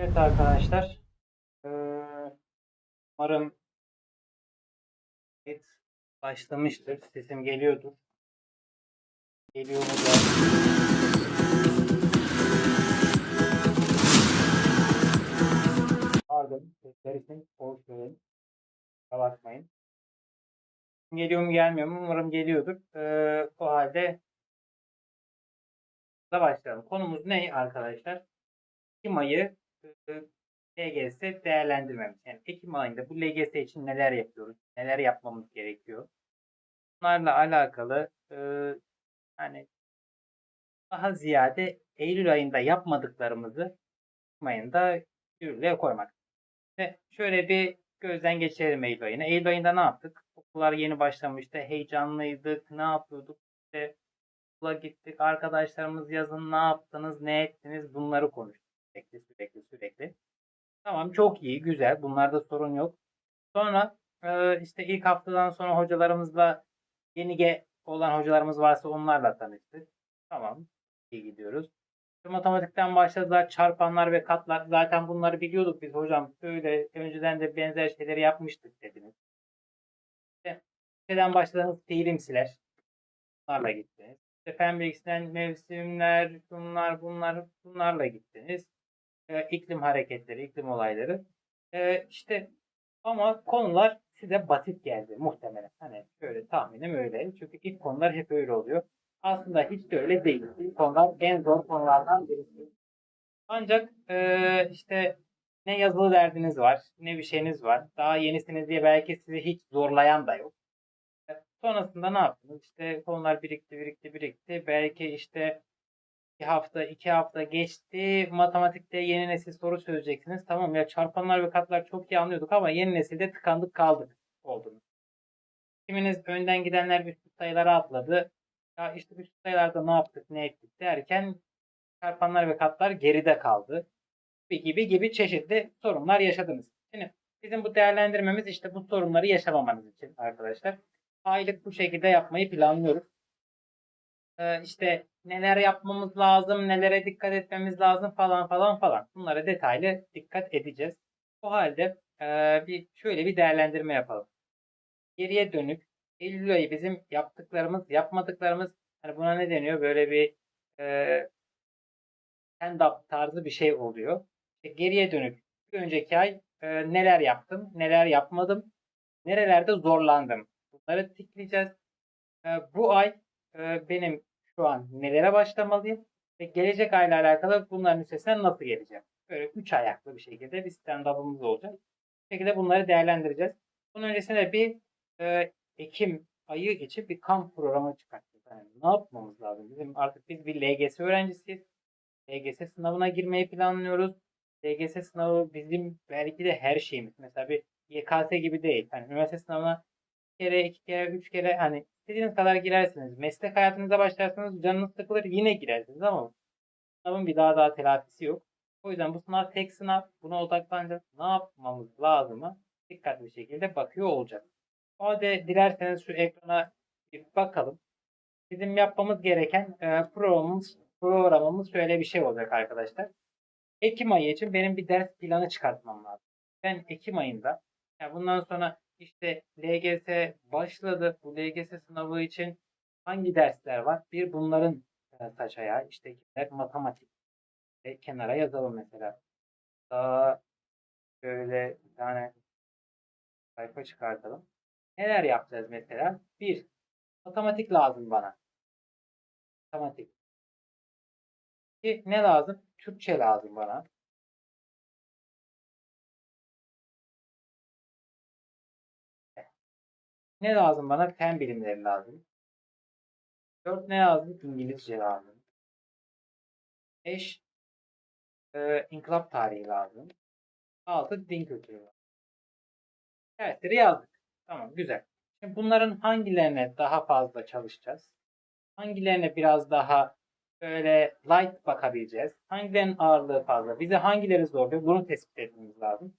Evet arkadaşlar. Ee, umarım kayıt başlamıştır. Sesim geliyordur. Geliyor mu da? Pardon. Sesler için. Kusura bakmayın. Geliyor mu gelmiyor mu? Umarım geliyordur. Ee, o halde da başlayalım. Konumuz ne arkadaşlar? Ekim ayı LGS değerlendirmemiz. Yani Ekim ayında bu LGS için neler yapıyoruz? Neler yapmamız gerekiyor? Bunlarla alakalı e, hani daha ziyade Eylül ayında yapmadıklarımızı Ekim ayında yürürlüğe koymak. Ve şöyle bir gözden geçirelim Eylül ayını. Eylül ayında ne yaptık? Okullar yeni başlamıştı. Heyecanlıydık. Ne yapıyorduk? İşte okula gittik. Arkadaşlarımız yazın ne yaptınız? Ne ettiniz? Bunları konuştuk. Sürekli sürekli sürekli. Tamam çok iyi. Güzel. Bunlarda sorun yok. Sonra e, işte ilk haftadan sonra hocalarımızla yeni ge olan hocalarımız varsa onlarla tanıştık. Tamam. iyi gidiyoruz. Matematikten başladılar. Çarpanlar ve katlar. Zaten bunları biliyorduk biz hocam. Böyle önceden de benzer şeyleri yapmıştık dediniz. İşte, şeyden başladığınız terimsiler. Bunlarla gittiniz. İşte fen bilgisinden mevsimler, bunlar, bunlar, bunlarla gittiniz. Ee, iklim hareketleri, iklim olayları. Ee, işte ama konular size basit geldi muhtemelen. Hani şöyle tahminim öyle. Çünkü ilk konular hep öyle oluyor. Aslında hiç de öyle değil. İlk konular en zor konulardan birisi. Ancak eee, işte ne yazılı derdiniz var, ne bir şeyiniz var. Daha yenisiniz diye belki sizi hiç zorlayan da yok. E, Sonrasında ne yaptınız? İşte konular birikti, birikti, birikti. Belki işte bir hafta, iki hafta geçti. Matematikte yeni nesil soru çözeceksiniz. Tamam ya çarpanlar ve katlar çok iyi anlıyorduk ama yeni nesilde tıkandık kaldık oldunuz. Kiminiz önden gidenler üst sayılara atladı. Ya işte üst sayılarda ne yaptık, ne ettik derken çarpanlar ve katlar geride kaldı. Gibi gibi gibi çeşitli sorunlar yaşadınız. Şimdi bizim bu değerlendirmemiz işte bu sorunları yaşamamanız için arkadaşlar. Aylık bu şekilde yapmayı planlıyoruz. Ee, işte neler yapmamız lazım, nelere dikkat etmemiz lazım falan falan falan. Bunlara detaylı dikkat edeceğiz. O halde e, bir şöyle bir değerlendirme yapalım. Geriye dönük Eylül ayı bizim yaptıklarımız, yapmadıklarımız hani buna ne deniyor? Böyle bir e, stand-up tarzı bir şey oluyor. İşte geriye dönük bir önceki ay e, neler yaptım, neler yapmadım, nerelerde zorlandım. Bunları tikleyeceğiz. E, bu ay e, benim şu an nelere başlamalıyım ve gelecek ayla alakalı bunların üstesinden nasıl geleceğim. Böyle üç ayaklı bir şekilde bir stand-up'ımız olacak. Bu şekilde bunları değerlendireceğiz. Bunun öncesinde bir e, Ekim ayı için bir kamp programı çıkarttık. Yani ne yapmamız lazım? Bizim artık biz bir LGS öğrencisiyiz. LGS sınavına girmeyi planlıyoruz. LGS sınavı bizim belki de her şeyimiz. Mesela bir YKS gibi değil. Hani üniversite sınavına kere, iki kere, üç kere hani istediğiniz kadar girersiniz. Meslek hayatınıza başlarsanız canınız sıkılır yine girersiniz ama sınavın bir daha daha telafisi yok. O yüzden bu sınav tek sınav. Buna odaklanacağız. Ne yapmamız lazımı dikkatli bir şekilde bakıyor olacağız. O halde dilerseniz şu ekrana bir bakalım. Bizim yapmamız gereken e, programımız, programımız şöyle bir şey olacak arkadaşlar. Ekim ayı için benim bir ders planı çıkartmam lazım. Ben Ekim ayında yani bundan sonra işte LGS başladı. Bu LGS sınavı için hangi dersler var? Bir bunların e, taş ayağı. İşte matematik. E, kenara yazalım mesela. Daha böyle bir tane sayfa çıkartalım. Neler yapacağız mesela? Bir, matematik lazım bana. Matematik. İki, ne lazım? Türkçe lazım bana. Ne lazım bana? Fen bilimleri lazım. Dört, ne lazım? İngilizce lazım. Beş, e, inkılap tarihi lazım. Altı, din kültürü lazım. Dersleri yazdık. Tamam, güzel. Şimdi bunların hangilerine daha fazla çalışacağız? Hangilerine biraz daha böyle light bakabileceğiz? Hangilerinin ağırlığı fazla? Bize hangileri zorluyor? Bunu tespit etmemiz lazım.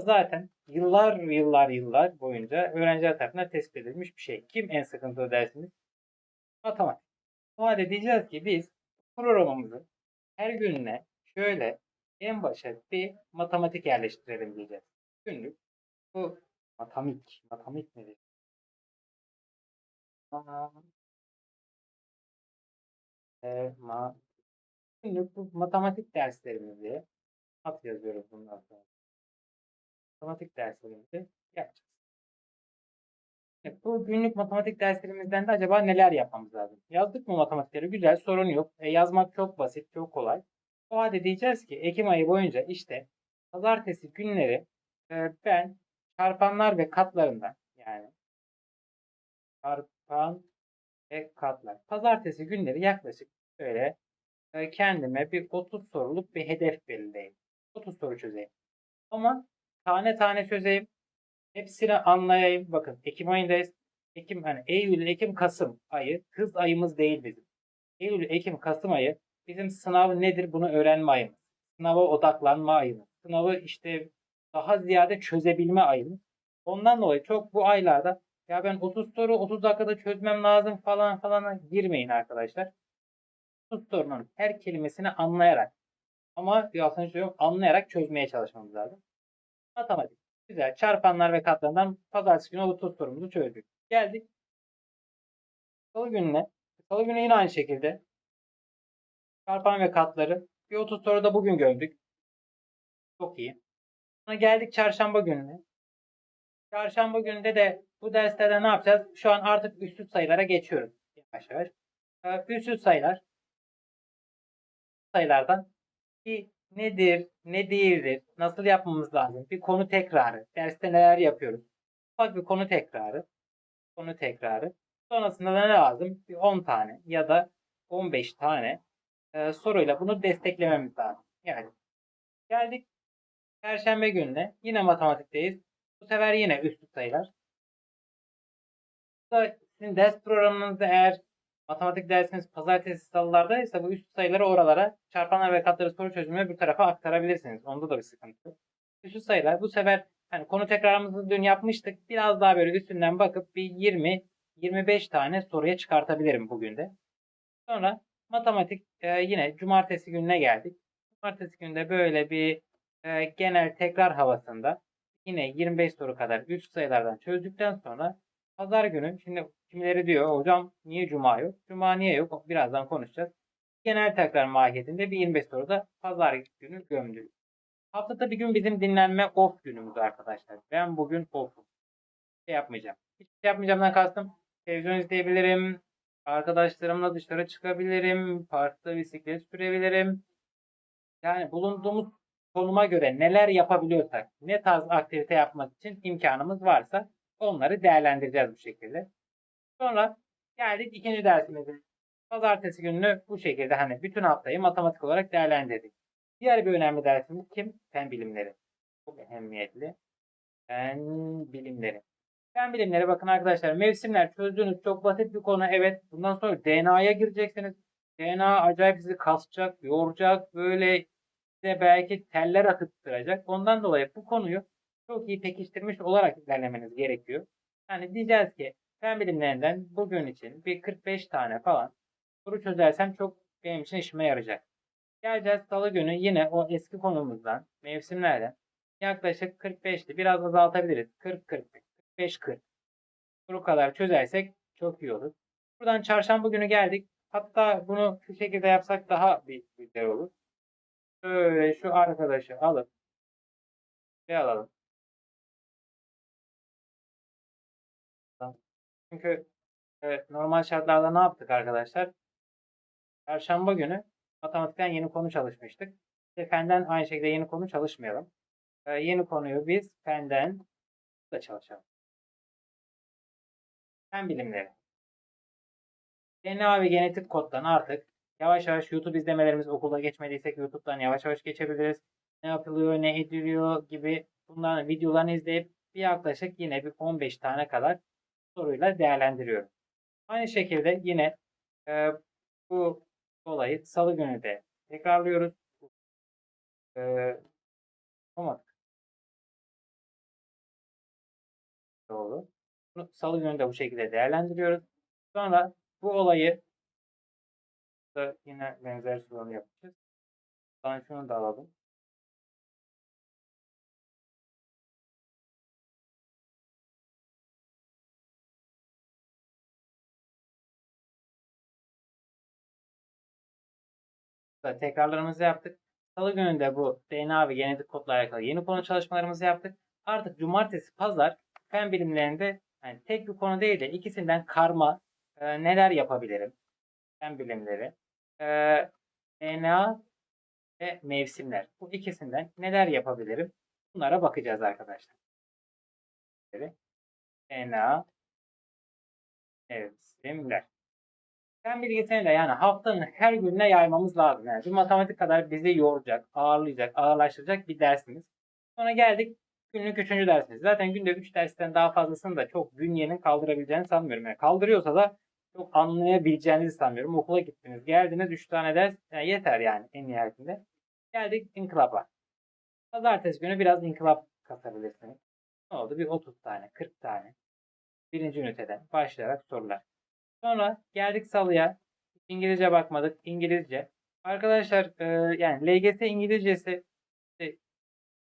Zaten yıllar yıllar yıllar boyunca öğrenciler tarafından tespit edilmiş bir şey. Kim en sıkıntılı dersiniz? Matematik. O halde diyeceğiz ki biz programımızı her gününe şöyle en başa bir matematik yerleştirelim diyeceğiz. Günlük bu matematik, matematik nedir? E, ma, günlük bu matematik derslerimizi at yazıyoruz bundan sonra. Matematik derslerimizi yapacağız. Evet, bu günlük matematik derslerimizden de acaba neler yapmamız lazım? Yazdık mı matematikleri? Güzel, sorun yok. E, yazmak çok basit, çok kolay. O halde diyeceğiz ki Ekim ayı boyunca işte pazartesi günleri e, ben çarpanlar ve katlarından yani çarpan ve katlar. Pazartesi günleri yaklaşık böyle e, kendime bir 30 soruluk bir hedef belirleyeyim. 30 soru çözeyim. Ama tane tane çözeyim. Hepsini anlayayım. Bakın Ekim ayındayız. Ekim hani Eylül, Ekim, Kasım ayı kız ayımız değil bizim. Eylül, Ekim, Kasım ayı bizim sınav nedir bunu öğrenme ayımız. Sınava odaklanma ayımız. Sınavı işte daha ziyade çözebilme ayımız. Ondan dolayı çok bu aylarda ya ben 30 soru 30 dakikada çözmem lazım falan falana girmeyin arkadaşlar. 30 sorunun her kelimesini anlayarak ama aslında yok, anlayarak çözmeye çalışmamız lazım. Matematik. Güzel. Çarpanlar ve katlarından pazartesi günü 30 sorumuzu çözdük. Geldik. Salı gününe. Salı günü yine aynı şekilde. Çarpan ve katları. Bir 30 soru da bugün gördük. Çok iyi. Sonra geldik çarşamba gününe. Çarşamba gününde de bu derslerde ne yapacağız? Şu an artık üstsüz sayılara geçiyoruz. Yavaş yavaş. Ee, Üstsüz sayılar. Sayılardan bir nedir, ne değildir, nasıl yapmamız lazım? Bir konu tekrarı. Derste neler yapıyoruz? Ufak bir konu tekrarı. Konu tekrarı. Sonrasında da ne lazım? Bir 10 tane ya da 15 tane e, soruyla bunu desteklememiz lazım. Yani geldik Perşembe gününe yine matematikteyiz. Bu sefer yine üstü sayılar. Bu da sizin ders programınızda eğer matematik dersiniz pazartesi salılardaysa bu üst sayıları oralara çarpanlar ve katları soru çözümüne bir tarafa aktarabilirsiniz. Onda da bir sıkıntı yok. Üstü sayılar bu sefer hani konu tekrarımızı dün yapmıştık. Biraz daha böyle üstünden bakıp bir 20 25 tane soruya çıkartabilirim bugün de. Sonra matematik e, yine cumartesi gününe geldik. Cumartesi günde böyle bir e, genel tekrar havasında yine 25 soru kadar üst sayılardan çözdükten sonra pazar günü şimdi kimileri diyor hocam niye cuma yok? Cuma niye yok? Birazdan konuşacağız. Genel tekrar mahiyetinde bir 25 soru da pazar günü gömdük. Haftada bir gün bizim dinlenme off günümüz arkadaşlar. Ben bugün off'um. Şey yapmayacağım. Hiçbir şey yapmayacağımdan kastım. Televizyon izleyebilirim. Arkadaşlarımla dışarı çıkabilirim. Parkta bisiklet sürebilirim. Yani bulunduğumuz konuma göre neler yapabiliyorsak, ne tarz aktivite yapmak için imkanımız varsa onları değerlendireceğiz bu şekilde. Sonra geldik ikinci dersimize. Pazartesi gününü bu şekilde hani bütün haftayı matematik olarak değerlendirdik. Diğer bir önemli dersimiz kim? Fen bilimleri. Çok ehemmiyetli. Fen bilimleri. Fen bilimleri bakın arkadaşlar mevsimler çözdüğünüz çok basit bir konu. Evet bundan sonra DNA'ya gireceksiniz. DNA acayip sizi kasacak, yoracak, böyle size belki teller akıttıracak. Ondan dolayı bu konuyu çok iyi pekiştirmiş olarak ilerlemeniz gerekiyor. Yani diyeceğiz ki fen bilimlerinden bugün için bir 45 tane falan soru çözersem çok benim için işime yarayacak. Geleceğiz salı günü yine o eski konumuzdan mevsimlerden yaklaşık 45'ti. Biraz azaltabiliriz. 40 40 45 40. Soru kadar çözersek çok iyi olur. Buradan çarşamba günü geldik. Hatta bunu şu şekilde yapsak daha bir güzel olur. Şöyle şu arkadaşı alıp bir alalım. Çünkü evet, normal şartlarda ne yaptık arkadaşlar? Perşembe günü matematikten yeni konu çalışmıştık. İşte fenden aynı şekilde yeni konu çalışmayalım. Ee, yeni konuyu biz fenden da çalışalım. Fen bilimleri. DNA ve genetik koddan artık yavaş yavaş YouTube izlemelerimiz okulda geçmediysek YouTube'dan yavaş yavaş geçebiliriz. Ne yapılıyor, ne ediliyor gibi bunların videolarını izleyip bir yaklaşık yine bir 15 tane kadar soruyla değerlendiriyorum. Aynı şekilde yine e, bu olayı salı günü de tekrarlıyoruz. E, olmadı. Doğru. Bunu salı günü de bu şekilde değerlendiriyoruz. Sonra bu olayı da yine benzer soruları yapacağız. Ben şunu da alalım. Tekrarlarımızı yaptık. Salı günü de bu DNA ve genetik kodla alakalı yeni konu çalışmalarımızı yaptık. Artık cumartesi, pazar fen bilimlerinde yani tek bir konu değil de ikisinden karma e, neler yapabilirim? Fen bilimleri, e, DNA ve mevsimler. Bu ikisinden neler yapabilirim? Bunlara bakacağız arkadaşlar. DNA, mevsimler. Fen bilgisini de yani haftanın her gününe yaymamız lazım. Yani bir matematik kadar bizi yoracak, ağırlayacak, ağırlaştıracak bir dersimiz. Sonra geldik günlük üçüncü dersimiz. Zaten günde 3 dersten daha fazlasını da çok bünyenin kaldırabileceğini sanmıyorum. Yani kaldırıyorsa da çok anlayabileceğinizi sanmıyorum. Okula gittiniz, geldiniz 3 tane ders yani yeter yani en nihayetinde. Geldik inkılapa. Pazartesi günü biraz inkılap kasabilirsiniz. Ne oldu? Bir 30 tane, 40 tane. Birinci üniteden başlayarak sorular. Sonra geldik salıya. İngilizce bakmadık. İngilizce. Arkadaşlar e, yani LGS İngilizcesi işte,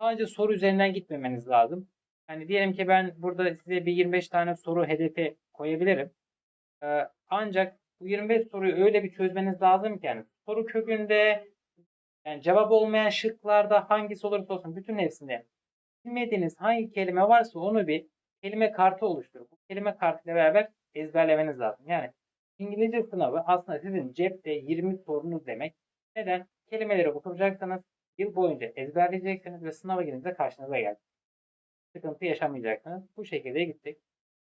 sadece soru üzerinden gitmemeniz lazım. Yani diyelim ki ben burada size bir 25 tane soru hedefi koyabilirim. E, ancak bu 25 soruyu öyle bir çözmeniz lazım ki yani soru kökünde yani cevap olmayan şıklarda hangisi olursa olsun bütün hepsinde bilmediğiniz hangi kelime varsa onu bir kelime kartı oluşturup bu kelime kartıyla beraber ezberlemeniz lazım. Yani İngilizce sınavı aslında sizin cepte 20 sorunuz demek. Neden? Kelimeleri oturacaksınız, yıl boyunca ezberleyeceksiniz ve sınava girince karşınıza gelecek. Sıkıntı yaşamayacaksınız. Bu şekilde gittik.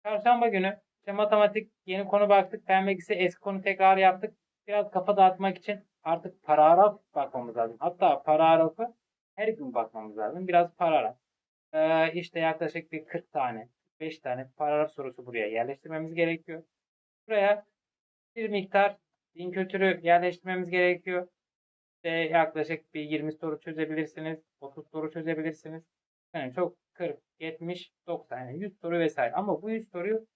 Çarşamba günü işte matematik yeni konu baktık. Fen bilgisi eski konu tekrar yaptık. Biraz kafa dağıtmak için artık paragraf bakmamız lazım. Hatta paragrafı her gün bakmamız lazım. Biraz paragraf. Ee, işte yaklaşık bir 40 tane, 5 tane paragraf sorusu buraya yerleştirmemiz gerekiyor. Buraya bir miktar din kültürü yerleştirmemiz gerekiyor. İşte yaklaşık bir 20 soru çözebilirsiniz, 30 soru çözebilirsiniz. Yani çok 40, 70, 90, yani 100 soru vesaire. Ama bu 100 soruyu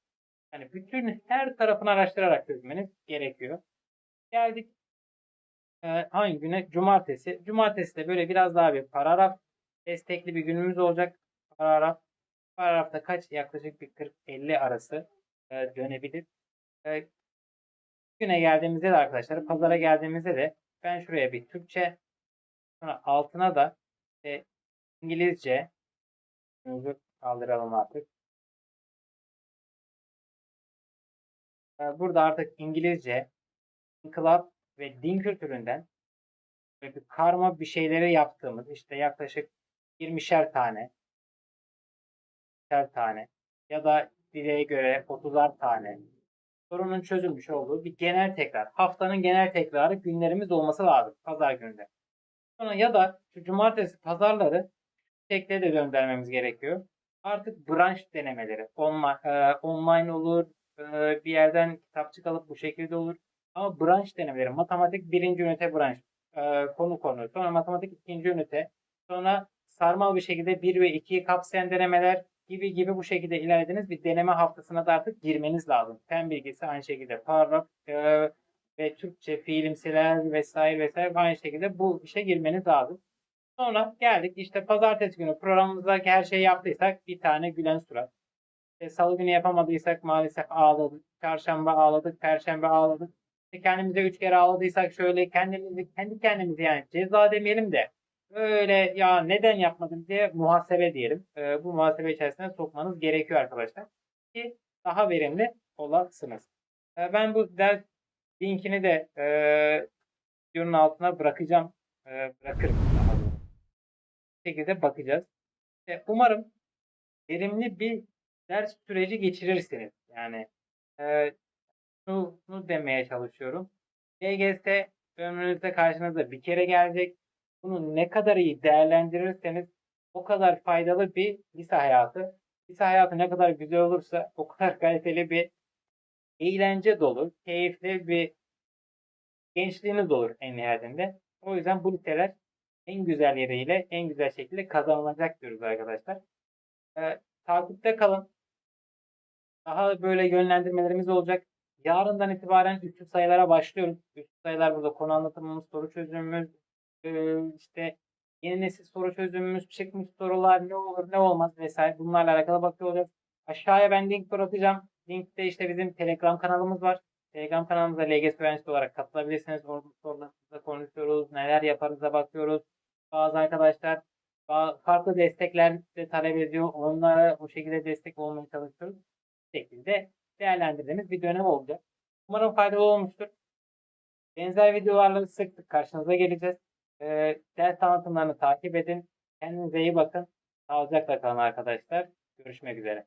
yani bütün her tarafını araştırarak çözmeniz gerekiyor. Geldik e, hangi güne? Cumartesi. Cumartesi de böyle biraz daha bir paragraf destekli bir günümüz olacak. Paragraf. Paragrafta kaç? Yaklaşık bir 40-50 arası e, dönebilir. E, güne geldiğimizde de arkadaşlar, pazara geldiğimizde de ben şuraya bir Türkçe, sonra altına da e, İngilizce, kaldıralım artık. E, burada artık İngilizce, inkılap ve din kültüründen böyle bir karma bir şeyleri yaptığımız işte yaklaşık 20'şer tane 20'şer tane ya da dileğe göre 30'ar tane sorunun çözülmüş olduğu bir genel tekrar. Haftanın genel tekrarı günlerimiz olması lazım pazar gününde. Sonra ya da şu cumartesi pazarları şekle de döndürmemiz gerekiyor. Artık branş denemeleri online, e, online olur, e, bir yerden kitapçık alıp bu şekilde olur. Ama branş denemeleri, matematik birinci ünite branş, e, konu konu. Sonra matematik ikinci ünite. Sonra sarmal bir şekilde 1 ve 2'yi kapsayan denemeler gibi gibi bu şekilde ilerlediğiniz bir deneme haftasına da artık girmeniz lazım. Fen bilgisi aynı şekilde paragraf e, ve Türkçe fiilimsiler vesaire vesaire aynı şekilde bu işe girmeniz lazım. Sonra geldik işte pazartesi günü programımızdaki her şeyi yaptıysak bir tane gülen surat. E, Salı günü yapamadıysak maalesef ağladık. Çarşamba ağladık, perşembe ağladık. İşte kendimize üç kere ağladıysak şöyle kendimizi kendi kendimizi yani ceza demeyelim de öyle ya neden yapmadım diye muhasebe diyelim. E, bu muhasebe içerisine sokmanız gerekiyor arkadaşlar. Ki daha verimli olasınız. E, ben bu ders linkini de e, videonun altına bırakacağım. E, bırakırım. Daha. Bu şekilde bakacağız. E, umarım verimli bir ders süreci geçirirsiniz. Yani e, şunu demeye çalışıyorum. LGS ömrünüzde karşınıza bir kere gelecek. Bunu ne kadar iyi değerlendirirseniz o kadar faydalı bir lise hayatı. Lise hayatı ne kadar güzel olursa o kadar kaliteli bir eğlence dolu, keyifli bir gençliğiniz olur en nihayetinde. O yüzden bu liseler en güzel yeriyle en güzel şekilde kazanılacak diyoruz arkadaşlar. Ee, takipte kalın. Daha böyle yönlendirmelerimiz olacak. Yarından itibaren üstü sayılara başlıyoruz. Üstü sayılar burada konu anlatımımız, soru çözümümüz, işte yeni nesil soru çözümümüz, çıkmış sorular ne olur ne olmaz vesaire bunlarla alakalı bakıyor olacağız. Aşağıya ben link bırakacağım. Linkte işte bizim Telegram kanalımız var. Telegram kanalımıza LGS öğrencisi olarak katılabilirsiniz. Orada sorularınızda konuşuyoruz. Neler yaparız'a bakıyoruz. Bazı arkadaşlar farklı destekler de talep ediyor. Onlara bu şekilde destek olmaya çalışıyoruz. Bu şekilde değerlendirdiğimiz bir dönem olacak. Umarım faydalı olmuştur. Benzer videolarla sık sık karşınıza geleceğiz. Ee, ders tanıtımlarını takip edin. Kendinize iyi bakın. Sağlıcakla kalın arkadaşlar. Görüşmek üzere.